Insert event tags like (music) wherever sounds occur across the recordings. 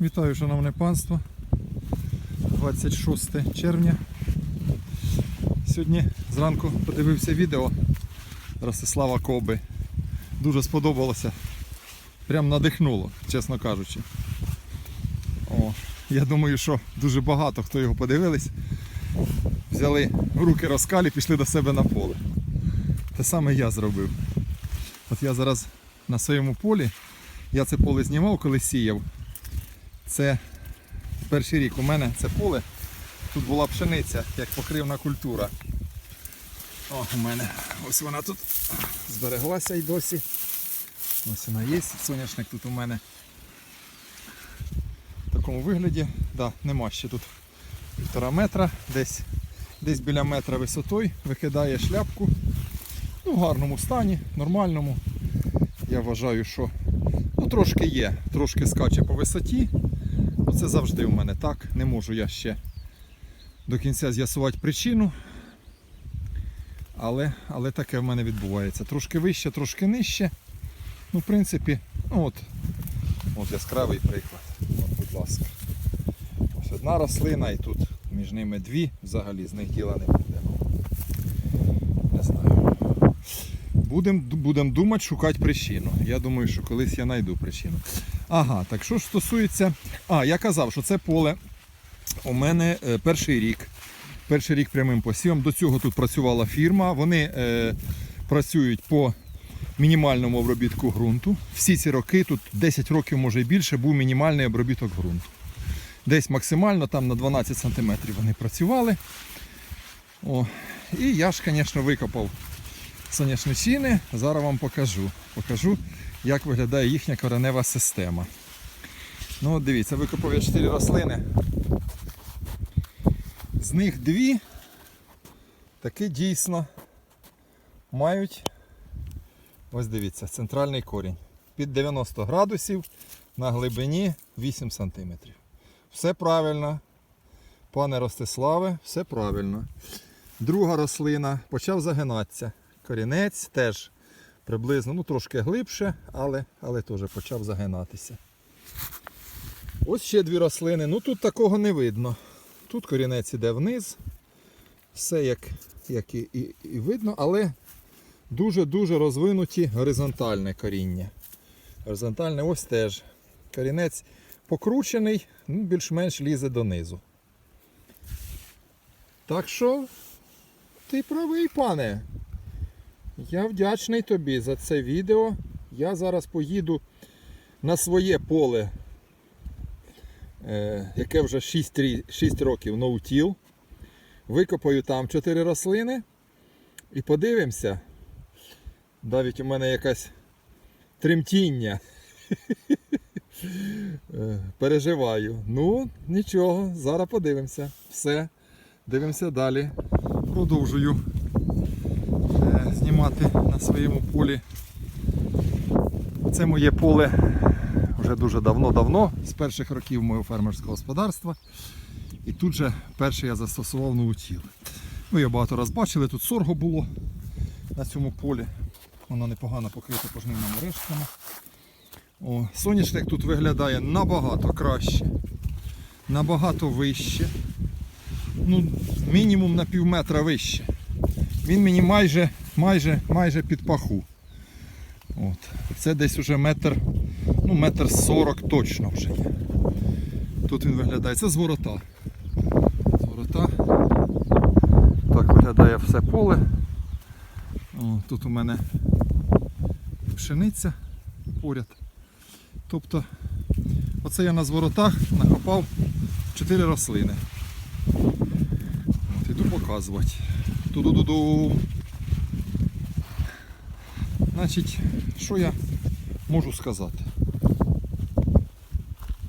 Вітаю, шановне панство. 26 червня. Сьогодні зранку подивився відео Ростислава Коби. Дуже сподобалося. Прям надихнуло, чесно кажучи. О, я думаю, що дуже багато хто його подивились. Взяли в руки розкалі, пішли до себе на поле. Те саме я зробив. От я зараз на своєму полі, я це поле знімав, коли сіяв. Це перший рік у мене це поле. Тут була пшениця, як покривна культура. О, у мене ось вона тут збереглася і досі. Ось вона є. Соняшник тут у мене в такому вигляді. Да, нема ще тут півтора метра, десь, десь біля метра висотою, викидає шляпку. Ну, в гарному стані, нормальному. Я вважаю, що ну, трошки є, трошки скаче по висоті. Це завжди у мене так. Не можу я ще до кінця з'ясувати причину. Але, але таке в мене відбувається. Трошки вище, трошки нижче. Ну, в принципі, ну от, от яскравий приклад. От, будь ласка. Ось одна рослина і тут між ними дві, взагалі з них діла не буде. Не знаю. Будемо будем думати, шукати причину. Я думаю, що колись я знайду причину. Ага, так що ж стосується. А, я казав, що це поле у мене е, перший рік. Перший рік прямим посівом. До цього тут працювала фірма. Вони е, працюють по мінімальному обробітку ґрунту. Всі ці роки, тут 10 років, може і більше, був мінімальний обробіток ґрунту. Десь максимально там на 12 см вони працювали. О, і я ж, звісно, викопав соняшничини. Зараз вам покажу. Покажу, як виглядає їхня коренева система. Ну, от дивіться, викопав я 4 рослини. З них дві таки дійсно мають, ось дивіться, центральний корінь. Під 90 градусів на глибині 8 см. Все правильно. Пане Ростиславе, все правильно. Друга рослина почав загинатися. Корінець теж приблизно, ну трошки глибше, але, але теж почав загинатися. Ось ще дві рослини. Ну тут такого не видно. Тут корінець іде вниз. Все як, як і, і, і видно, але дуже-дуже розвинуті горизонтальне коріння. Горизонтальне ось теж. Корінець покручений, ну, більш-менш лізе донизу. Так що ти правий, пане. Я вдячний тобі за це відео. Я зараз поїду на своє поле, е, яке вже 6, 6 років ноутіл. Викопаю там 4 рослини і подивимося. Навіть у мене якась тремтіння. Е, Переживаю. Ну, нічого, зараз подивимося. Все. Дивимося далі. Продовжую знімати на своєму полі. Це моє поле вже дуже давно-давно, з перших років мого фермерського господарства. І тут же перший я застосував ноутіл. Ви його багато раз бачили, тут сорго було на цьому полі. Воно непогано покрите пожнивними рештками. О, соняшник тут виглядає набагато краще, набагато вище. Ну, мінімум на пів метра вище. Він мені майже, майже, майже під паху. От. Це десь уже метр, ну, метр сорок точно вже є. Тут він виглядає. Це зворота. Зворота. Так виглядає все поле. О, тут у мене пшениця поряд. Тобто, оце я на зворотах накопав 4 рослини. От, іду показувати. Ту-ду-ду-ду. Значить, що я можу сказати?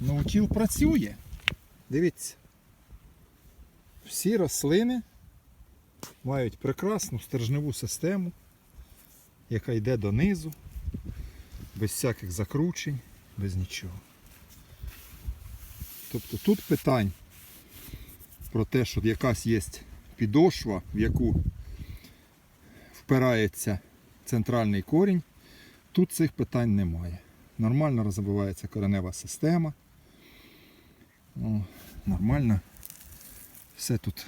Наутіл працює. Дивіться. Всі рослини мають прекрасну стержневу систему, яка йде донизу, без всяких закручень, без нічого. Тобто тут питань про те, що якась є підошва, в яку впирається центральний корінь, тут цих питань немає. Нормально розвивається коренева система. О, нормально. Все тут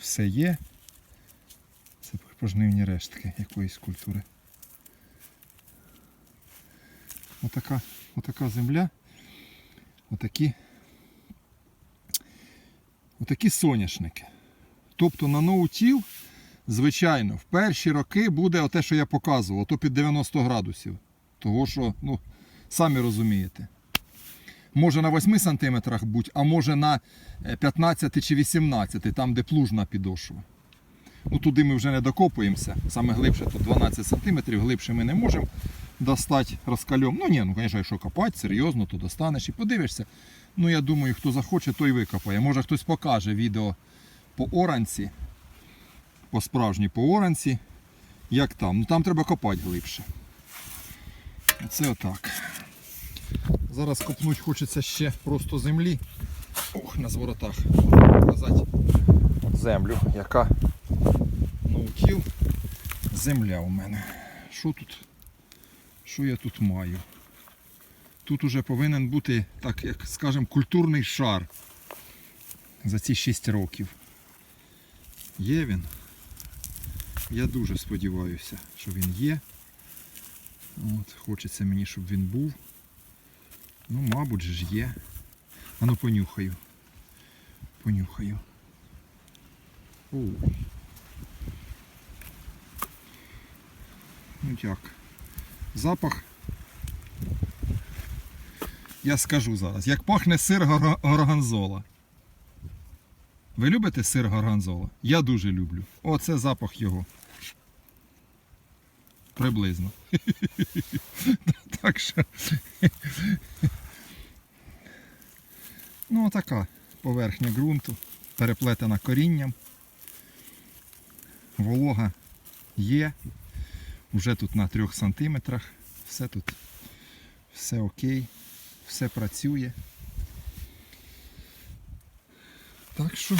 все є. Це пожнивні рештки якоїсь культури. Отака, отака земля. Отакі, отакі соняшники. Тобто на ноутіл, звичайно, в перші роки буде те, що я показував, то під 90 градусів. Того що, ну, самі розумієте. Може на 8 сантиметрах бути, а може на е, 15 чи 18, там де плужна підошва. Ну туди ми вже не докопуємося. Саме глибше тут 12 сантиметрів, глибше ми не можемо достати розкальом. Ну ні, ну звісно, якщо копати серйозно, то достанеш і подивишся. Ну я думаю, хто захоче, той викопає. Може хтось покаже відео по оранці, по справжній по оранці, як там. Ну там треба копати глибше. Це отак. Зараз копнуть хочеться ще просто землі. Ох, на зворотах. Показати землю, яка наутіл. Земля у мене. Що тут? Що я тут маю? Тут уже повинен бути, так як скажемо, культурний шар за ці 6 років. Є він? Я дуже сподіваюся, що він є. От, хочеться мені, щоб він був. Ну, мабуть ж є. А ну понюхаю. Понюхаю. О. Ну як. Запах. Я скажу зараз. Як пахне сир гор- горгонзола. Ви любите сир горгонзола? Я дуже люблю. Оце запах його. Приблизно. (laughs) Так що. Ну, така поверхня ґрунту, переплетена корінням. Волога є. Вже тут на 3 сантиметрах. Все тут все окей, все працює. Так що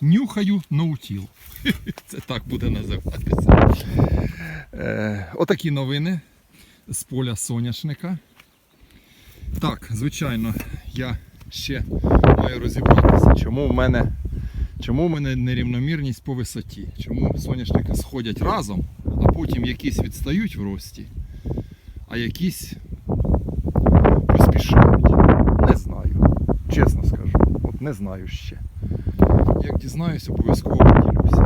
нюхаю ноутіл. (laughs) Це так буде називатися. Е, отакі новини з поля соняшника. Так, звичайно, я ще маю розібратися, чому в мене, чому в мене нерівномірність по висоті. Чому соняшники сходять разом, а потім якісь відстають в рості, а якісь поспішають. Не знаю. Чесно скажу. От не знаю ще. Як дізнаюсь, обов'язково поділюся.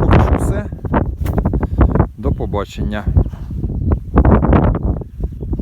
Поки що все. До побачення.